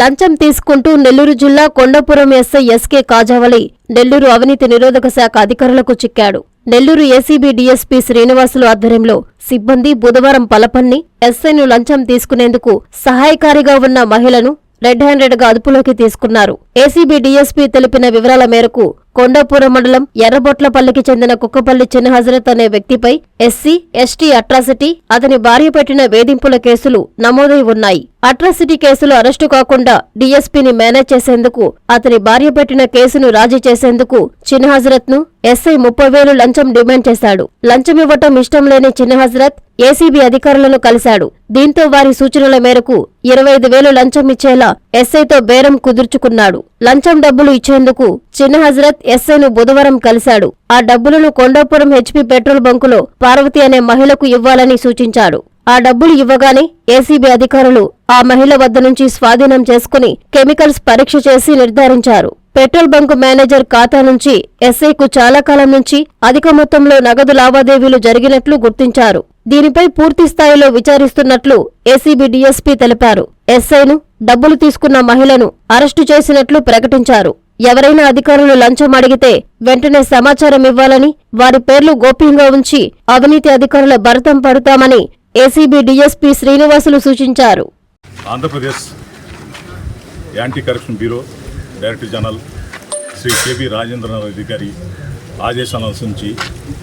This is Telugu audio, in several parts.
లంచం తీసుకుంటూ నెల్లూరు జిల్లా కొండపురం ఎస్ఐ ఎస్కే కాజావలి నెల్లూరు అవినీతి నిరోధక శాఖ అధికారులకు చిక్కాడు. నెల్లూరు ఏసీబీ డీఎస్పీ శ్రీనివాసులు ఆధ్వర్యంలో సిబ్బంది బుధవారం పలపన్ని ఎస్ఐను లంచం తీసుకునేందుకు సహాయకారిగా ఉన్న మహిళను రెడ్ హ్యాండెడ్గా అదుపులోకి తీసుకున్నారు. ఏసీబీ డీఎస్పీ తెలిపిన వివరాల మేరకు కొండాపురం మండలం ఎర్రబొట్లపల్లికి చెందిన కుక్కపల్లి చిన్న హజరత్ అనే వ్యక్తిపై ఎస్సీ ఎస్టీ అట్రాసిటీ అతని భార్య పెట్టిన వేధింపుల కేసులు నమోదై ఉన్నాయి. అట్రాసిటీ కేసులో అరెస్టు కాకుండా డీఎస్పీని మేనేజ్ చేసేందుకు అతని భార్య పెట్టిన కేసును రాజీ చేసేందుకు చిన్న ఎస్ఐ ముప్పై వేలు లంచం డిమాండ్ చేశాడు. లంచం ఇవ్వటం ఇష్టం లేని చిన్నహజరత్ ఏసీబీ అధికారులను కలిశాడు. దీంతో వారి సూచనల మేరకు ఇరవై ఐదు వేలు లంచం ఇచ్చేలా ఎస్ఐతో బేరం కుదుర్చుకున్నాడు. లంచం డబ్బులు ఇచ్చేందుకు చిన్న హజరత్ ఎస్ఐను బుధవారం కలిశాడు. ఆ డబ్బులను కొండాపురం హెచ్పీ పెట్రోల్ బంకులో పార్వతి అనే మహిళకు ఇవ్వాలని సూచించాడు. ఆ డబ్బులు ఇవ్వగానే ఏసీబీ అధికారులు ఆ మహిళ వద్ద నుంచి స్వాధీనం చేసుకుని కెమికల్స్ పరీక్ష చేసి నిర్ధారించారు. పెట్రోల్ బంకు మేనేజర్ ఖాతా నుంచి ఎస్ఐకు చాలా కాలం నుంచి అధిక మొత్తంలో నగదు లావాదేవీలు జరిగినట్లు గుర్తించారు. దీనిపై పూర్తి స్థాయిలో విచారిస్తున్నట్లు ఏసీబీ డీఎస్పీ తెలిపారు. ఎస్ఐను డబ్బులు తీసుకున్న మహిళను అరెస్టు చేసినట్లు ప్రకటించారు. ఎవరైనా అధికారులు లంచం అడిగితే వెంటనే సమాచారం ఇవ్వాలని వారి పేర్లు గోప్యంగా ఉంచి అవినీతి అధికారుల భరతం పడతామని ఏసీబీ డీఎస్పీ శ్రీనివాసులు సూచించారు. Andhra Pradesh anti corruption bureau director general Shri KB Rajendranath గారి ఆదేశ్ అనుసరించి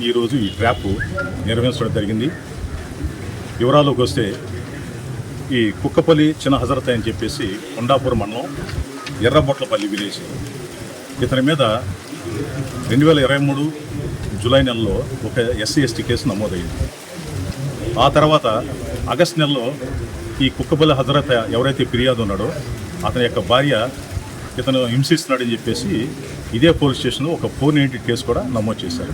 ఈరోజు ఈ ట్రాప్ నిర్వహించడం జరిగింది. వివరాల్లోకి వస్తే ఈ కుక్కపల్లి చిన్న హజరత్ అని చెప్పేసి కొండాపూర్ మండలం ఎర్రబొట్లపల్లి విలేజ్. ఇతని మీద రెండు వేల ఇరవై మూడు జూలై నెలలో ఒక ఎస్సీ ఎస్టీ కేసు నమోదైంది. ఆ తర్వాత ఆగస్ట్ నెలలో ఈ కుక్కబల్ల హజరత్ ఎవరైతే ఫిర్యాదు ఉన్నాడో అతని యొక్క భార్య ఇతను హింసిస్తున్నాడని చెప్పేసి ఇదే పోలీస్ స్టేషన్లో ఒక ఫోర్ నైంటీ కేసు కూడా నమోదు చేశారు.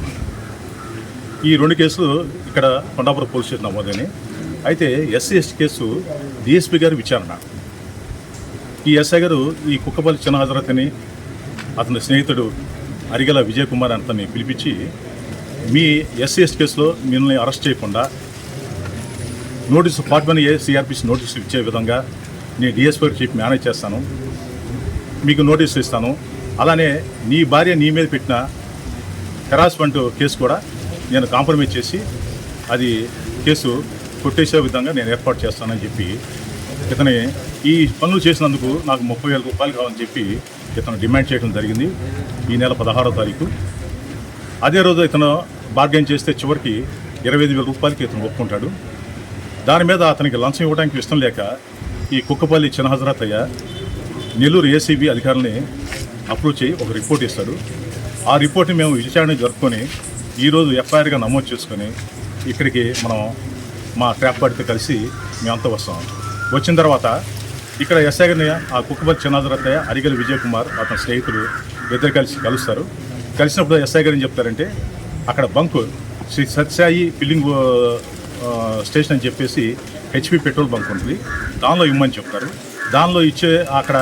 ఈ రెండు కేసులు ఇక్కడ కొండాపురం పోలీస్ స్టేషన్ నమోదని అయితే ఎస్సీ ఎస్టీ కేసు డిఎస్పీ గారి విచారణ. ఈ ఎస్ఐ గారు ఈ కుక్కపల్లి చిన్న హజరత్ని అతని స్నేహితుడు అరిగల విజయ్ కుమార్ అతన్ని పిలిపించి మీ ఎస్సీ ఎస్టీ కేసులో మిమ్మల్ని అరెస్ట్ చేయకుండా notice forty one A CrPC notice ఇచ్చే విధంగా నేను డిఎస్పీ చీఫ్ మేనేజ్ చేస్తాను. మీకు నోటీసు ఇస్తాను. అలానే నీ భార్య నీ మీద పెట్టిన హెరాస్మెంట్ కేసు కూడా నేను కాంప్రమైజ్ చేసి అది కేసు కొట్టేసే విధంగా నేను ఏర్పాటు చేస్తానని చెప్పి ఇతని ఈ పనులు చేసినందుకు నాకు ముప్పై వేల రూపాయలు కావాలని చెప్పి ఇతను డిమాండ్ చేయడం జరిగింది ఈ నెల పదహారో తారీఖు. అదే రోజు ఇతను బార్గెన్ చేస్తే చివరికి ఇరవై ఐదు వేల రూపాయలకి ఇతను ఒప్పుకుంటాడు. దాని మీద అతనికి లంచం ఇవ్వడానికి ఇష్టం లేక ఈ కుక్కపల్లి చిన్న హజరత్ నెల్లూరు ఏసీబీ అధికారులని అప్రూవ్ చేయి ఒక రిపోర్ట్ ఇస్తాడు. ఆ రిపోర్ట్ని మేము విచారణ జరుపుకొని ఈరోజు ఎఫ్ఐఆర్గా నమోదు చేసుకొని ఇక్కడికి మనం మా ట్రాప్ పార్టీతో కలిసి మేమంతా వస్తాం. వచ్చిన తర్వాత ఇక్కడ ఎస్ఐ ఆ కుక్కపల్లి చిన్న హజరత్ అరిగల విజయ్ కుమార్ అతని స్నేహితుడు ఇద్దరు కలిసి కలుస్తారు. కలిసినప్పుడు ఎస్ఐ గారు ఏం చెప్తారంటే అక్కడ bunk Shri Satyayi filling station అని చెప్పేసి హెచ్పి పెట్రోల్ బంక్ ఉంటుంది. దానిలో ఇమ్మని చెప్తారు. దానిలో ఇచ్చే అక్కడ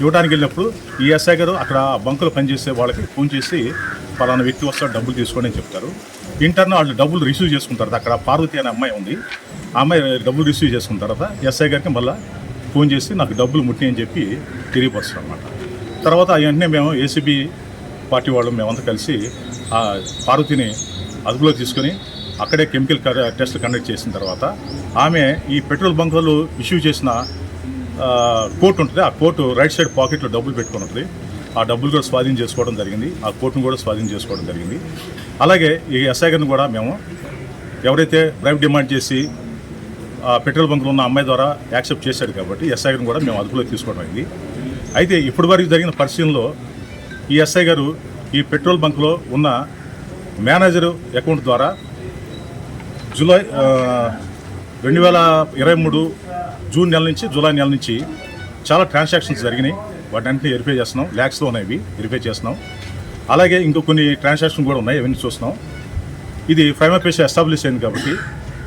ఇవ్వడానికి వెళ్ళినప్పుడు ఈ ఎస్ఐ గారు అక్కడ ఆ బంకులో పనిచేసే వాళ్ళకి ఫోన్ చేసి పలానా వ్యక్తి వస్తారు డబ్బులు తీసుకోండి అని చెప్తారు. ఇంటర్న్ వాళ్ళు డబ్బులు రిసీవ్ చేసుకుంటారు అక్కడ పార్వతి అనే అమ్మాయి ఉంది. ఆ అమ్మాయి డబ్బులు రిసీవ్ చేసుకున్న తర్వాత ఎస్ఐ గారికి మళ్ళీ ఫోన్ చేసి నాకు డబ్బులు ముట్టి అని చెప్పి తెలియపరుస్తారు అనమాట తర్వాత వెంటనే మేము ఏసీబీ పార్టీ వాళ్ళు మేమంతా కలిసి ఆ పార్వతిని అదుపులో తీసుకొని అక్కడే కెమికల్ క- టెస్ట్ కండక్ట్ చేసిన తర్వాత ఆమె ఈ పెట్రోల్ బంకులు ఇష్యూ చేసిన కోర్టు ఉంటుంది ఆ కోర్టు రైట్ సైడ్ పాకెట్లో డబ్బులు పెట్టుకొని ఉంటుంది. ఆ డబ్బులు కూడా స్వాధీనం చేసుకోవడం జరిగింది. ఆ కోర్టును కూడా స్వాధీనం చేసుకోవడం జరిగింది. అలాగే ఈ ఎస్ఐ గారిని కూడా మేము ఎవరైతే ప్రైవేట్ డిమాండ్ చేసి ఆ పెట్రోల్ బంకులు ఉన్న అమ్మాయి ద్వారా యాక్సెప్ట్ చేశాడు కాబట్టి ఎస్ఐ గారిని కూడా మేము అదుపులోకి తీసుకోవడం అయింది. అయితే ఇప్పటి వరకు జరిగిన పరిశీలనలో ఈ ఎస్ఐ గారు ఈ పెట్రోల్ బంక్లో ఉన్న మేనేజరు అకౌంట్ ద్వారా జూలై రెండు వేల ఇరవై మూడు జూన్ నెల నుంచి జూలై నెల నుంచి చాలా ట్రాన్సాక్షన్స్ జరిగినాయి. వాటన్నింటినీ వెరిఫై చేస్తున్నాం. ల్యాక్స్లో ఉన్నాయి ఇవి వెరిఫై చేస్తున్నాం. అలాగే ఇంకో కొన్ని ట్రాన్సాక్షన్ కూడా ఉన్నాయి. అవన్నీ చూస్తున్నాం. ఇది ప్రైమ పేష ఎస్టాబ్లిష్ అయింది కాబట్టి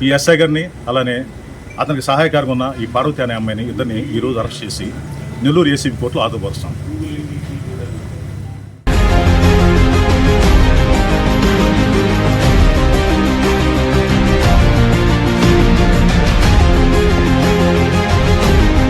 ఈ ఎస్ఐ గారిని అలానే అతనికి సహాయకారంగా ఉన్న ఈ పార్వతి అనే అమ్మాయిని ఇద్దరిని ఈరోజు అరెస్ట్ చేసి నెల్లూరు ఏసీబీ కోర్టులో ఆదుపరుస్తాం